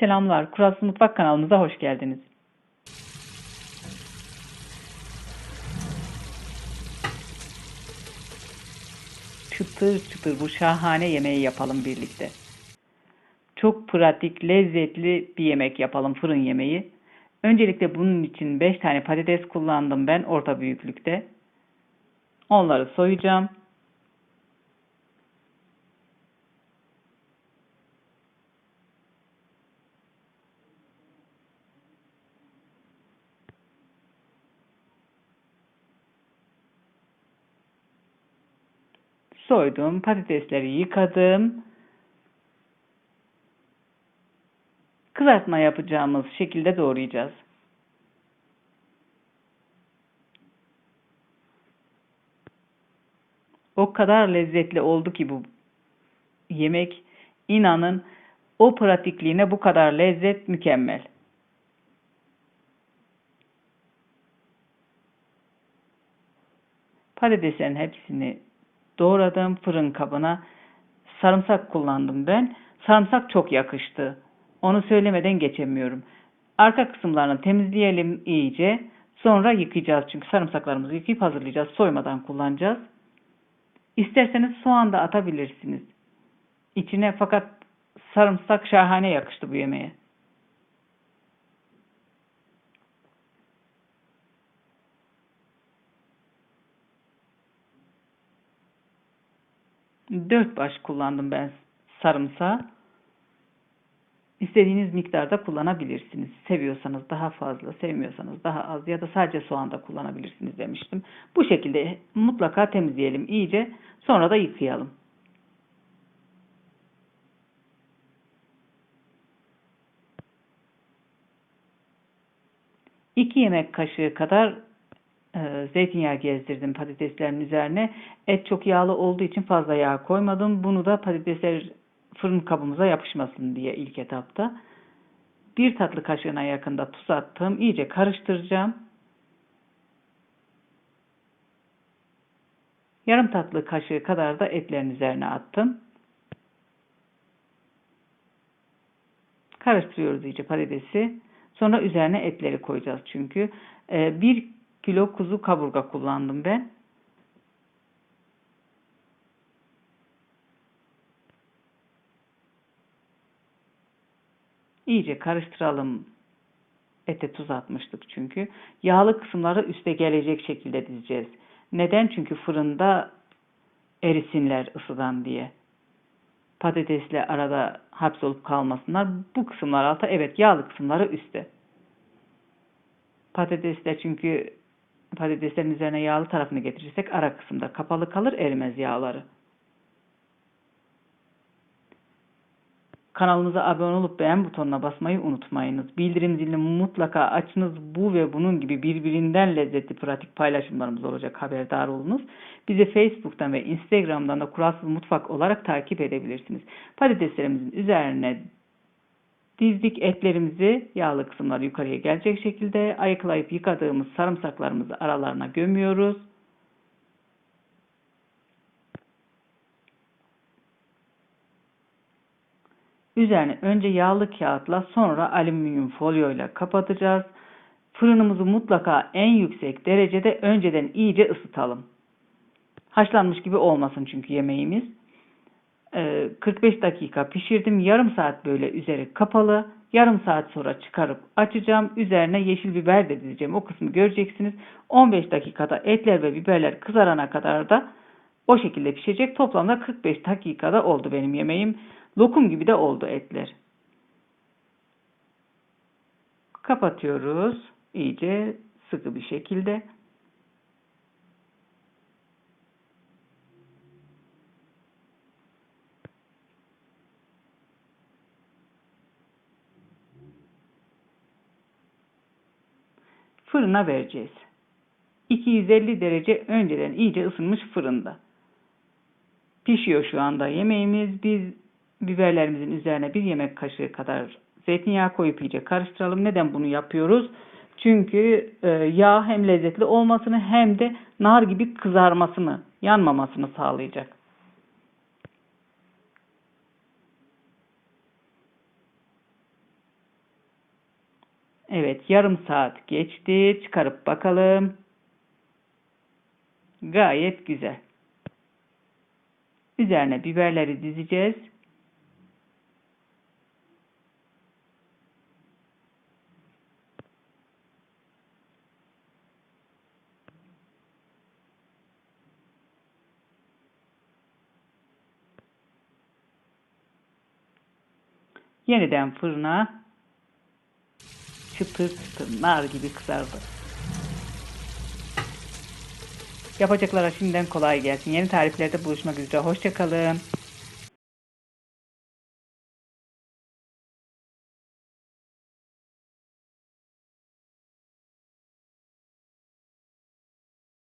Selamlar, Kuralsız Mutfak kanalımıza hoş geldiniz. Çıtır çıtır bu şahane yemeği yapalım birlikte. Çok pratik, lezzetli bir yemek yapalım, fırın yemeği. Öncelikle bunun için 5 tane patates kullandım ben orta büyüklükte. Onları soyacağım. Soydum, patatesleri yıkadım. Kızartma yapacağımız şekilde doğrayacağız. O kadar lezzetli oldu ki bu yemek. İnanın o pratikliğine bu kadar lezzet mükemmel. Patateslerin hepsini doğradım fırın kabına. Sarımsak kullandım ben. Sarımsak çok yakıştı. Onu söylemeden geçemiyorum. Arka kısımlarını temizleyelim iyice. Sonra yıkayacağız çünkü sarımsaklarımızı yıkayıp hazırlayacağız. Soymadan kullanacağız. İsterseniz soğan da atabilirsiniz. İçine fakat sarımsak şahane yakıştı bu yemeğe. Dört baş kullandım ben sarımsağı. İstediğiniz miktarda kullanabilirsiniz. Seviyorsanız daha fazla, sevmiyorsanız daha az ya da sadece soğan da kullanabilirsiniz demiştim. Bu şekilde mutlaka temizleyelim iyice. Sonra da yıkayalım. İki yemek kaşığı kadar zeytinyağı gezdirdim patateslerin üzerine. Et çok yağlı olduğu için fazla yağ koymadım. Bunu da patatesler fırın kabımıza yapışmasın diye ilk etapta. Bir tatlı kaşığına yakında tuz attım. İyice karıştıracağım. Yarım tatlı kaşığı kadar da etlerin üzerine attım. Karıştırıyoruz iyice patatesi. Sonra üzerine etleri koyacağız çünkü. Ee, bir kilo kuzu kaburga kullandım ben. İyice karıştıralım. Ete tuz atmıştık çünkü. Yağlı kısımları üste gelecek şekilde dizeceğiz. Neden? Çünkü fırında erisinler ısıdan diye. Patatesle arada hapsolup kalmasınlar. Bu kısımlar alta, evet yağlı kısımları üstte. Patatesler çünkü patateslerin üzerine yağlı tarafını getirirsek ara kısımda kapalı kalır erimez yağları. Kanalımıza abone olup beğen butonuna basmayı unutmayınız. Bildirim zilini mutlaka açınız. Bu ve bunun gibi birbirinden lezzetli pratik paylaşımlarımız olacak haberdar olunuz. Bizi Facebook'tan ve Instagram'dan da Kuralsız Mutfak olarak takip edebilirsiniz. Patateslerimizin üzerine dizdik etlerimizi yağlı kısımları yukarıya gelecek şekilde ayıklayıp yıkadığımız sarımsaklarımızı aralarına gömüyoruz. Üzerine önce yağlı kağıtla sonra alüminyum folyoyla kapatacağız. Fırınımızı mutlaka en yüksek derecede önceden iyice ısıtalım. Haşlanmış gibi olmasın çünkü yemeğimiz. 45 ee, dakika pişirdim. Yarım saat böyle üzeri kapalı. Yarım saat sonra çıkarıp açacağım. Üzerine yeşil biber de dizeceğim. O kısmı göreceksiniz. 15 dakikada etler ve biberler kızarana kadar da o şekilde pişecek. Toplamda 45 dakikada oldu benim yemeğim. Lokum gibi de oldu etler. Kapatıyoruz. iyice sıkı bir şekilde. Fırına vereceğiz. 250 derece önceden iyice ısınmış fırında. Pişiyor şu anda yemeğimiz. Biz biberlerimizin üzerine bir yemek kaşığı kadar zeytinyağı koyup iyice karıştıralım. Neden bunu yapıyoruz? Çünkü e, yağ hem lezzetli olmasını hem de nar gibi kızarmasını, yanmamasını sağlayacak. Evet, yarım saat geçti. Çıkarıp bakalım. Gayet güzel. Üzerine biberleri dizeceğiz. Yeniden fırına çıtır çıtır nar gibi kızardı. Yapacaklara şimdiden kolay gelsin. Yeni tariflerde buluşmak üzere. Hoşçakalın.